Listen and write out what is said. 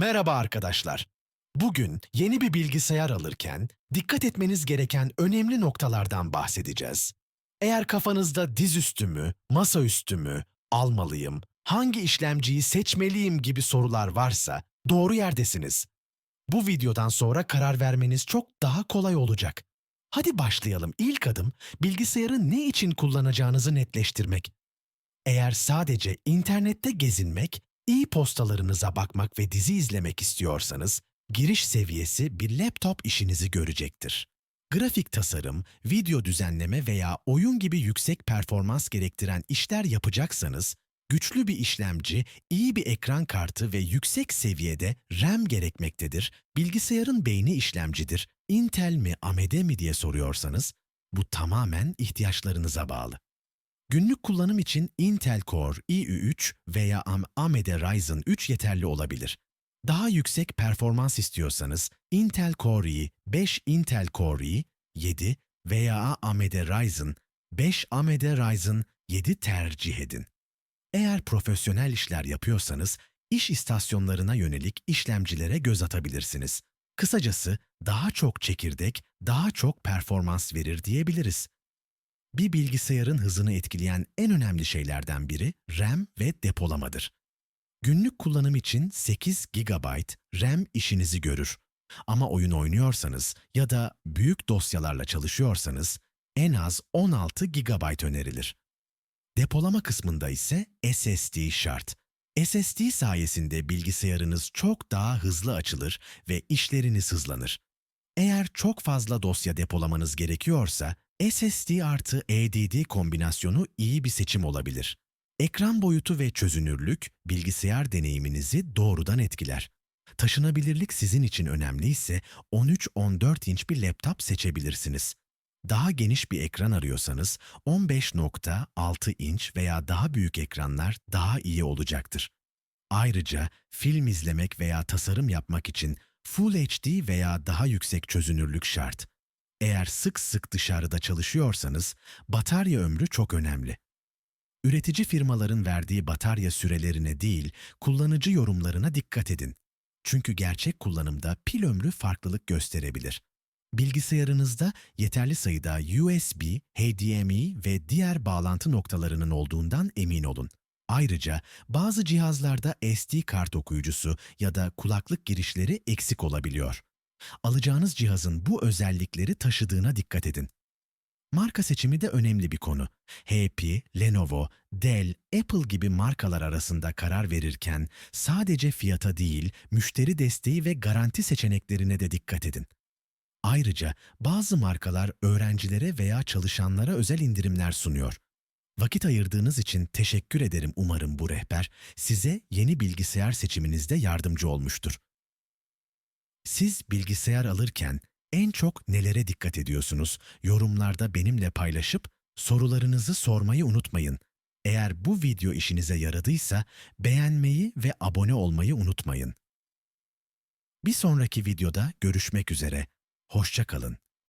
Merhaba arkadaşlar. Bugün yeni bir bilgisayar alırken dikkat etmeniz gereken önemli noktalardan bahsedeceğiz. Eğer kafanızda dizüstü mü, masaüstü mü, almalıyım, hangi işlemciyi seçmeliyim gibi sorular varsa doğru yerdesiniz. Bu videodan sonra karar vermeniz çok daha kolay olacak. Hadi başlayalım. İlk adım bilgisayarı ne için kullanacağınızı netleştirmek. Eğer sadece internette gezinmek, e-postalarınıza bakmak ve dizi izlemek istiyorsanız, giriş seviyesi bir laptop işinizi görecektir. Grafik tasarım, video düzenleme veya oyun gibi yüksek performans gerektiren işler yapacaksanız, güçlü bir işlemci, iyi bir ekran kartı ve yüksek seviyede RAM gerekmektedir. Bilgisayarın beyni işlemcidir. Intel mi, AMD mi diye soruyorsanız, bu tamamen ihtiyaçlarınıza bağlı. Günlük kullanım için Intel Core i3 veya Am- AMD Ryzen 3 yeterli olabilir. Daha yüksek performans istiyorsanız Intel Core i, 5 Intel Core i, 7 veya AMD Ryzen 5 AMD Ryzen 7 tercih edin. Eğer profesyonel işler yapıyorsanız iş istasyonlarına yönelik işlemcilere göz atabilirsiniz. Kısacası daha çok çekirdek, daha çok performans verir diyebiliriz. Bir bilgisayarın hızını etkileyen en önemli şeylerden biri RAM ve depolamadır. Günlük kullanım için 8 GB RAM işinizi görür. Ama oyun oynuyorsanız ya da büyük dosyalarla çalışıyorsanız en az 16 GB önerilir. Depolama kısmında ise SSD şart. SSD sayesinde bilgisayarınız çok daha hızlı açılır ve işleriniz hızlanır. Eğer çok fazla dosya depolamanız gerekiyorsa SSD artı EDD kombinasyonu iyi bir seçim olabilir. Ekran boyutu ve çözünürlük bilgisayar deneyiminizi doğrudan etkiler. Taşınabilirlik sizin için önemliyse 13-14 inç bir laptop seçebilirsiniz. Daha geniş bir ekran arıyorsanız 15.6 inç veya daha büyük ekranlar daha iyi olacaktır. Ayrıca film izlemek veya tasarım yapmak için Full HD veya daha yüksek çözünürlük şart. Eğer sık sık dışarıda çalışıyorsanız batarya ömrü çok önemli. Üretici firmaların verdiği batarya sürelerine değil, kullanıcı yorumlarına dikkat edin. Çünkü gerçek kullanımda pil ömrü farklılık gösterebilir. Bilgisayarınızda yeterli sayıda USB, HDMI ve diğer bağlantı noktalarının olduğundan emin olun. Ayrıca bazı cihazlarda SD kart okuyucusu ya da kulaklık girişleri eksik olabiliyor. Alacağınız cihazın bu özellikleri taşıdığına dikkat edin. Marka seçimi de önemli bir konu. HP, Lenovo, Dell, Apple gibi markalar arasında karar verirken sadece fiyata değil, müşteri desteği ve garanti seçeneklerine de dikkat edin. Ayrıca bazı markalar öğrencilere veya çalışanlara özel indirimler sunuyor. Vakit ayırdığınız için teşekkür ederim umarım bu rehber size yeni bilgisayar seçiminizde yardımcı olmuştur. Siz bilgisayar alırken en çok nelere dikkat ediyorsunuz? Yorumlarda benimle paylaşıp sorularınızı sormayı unutmayın. Eğer bu video işinize yaradıysa beğenmeyi ve abone olmayı unutmayın. Bir sonraki videoda görüşmek üzere. Hoşça kalın.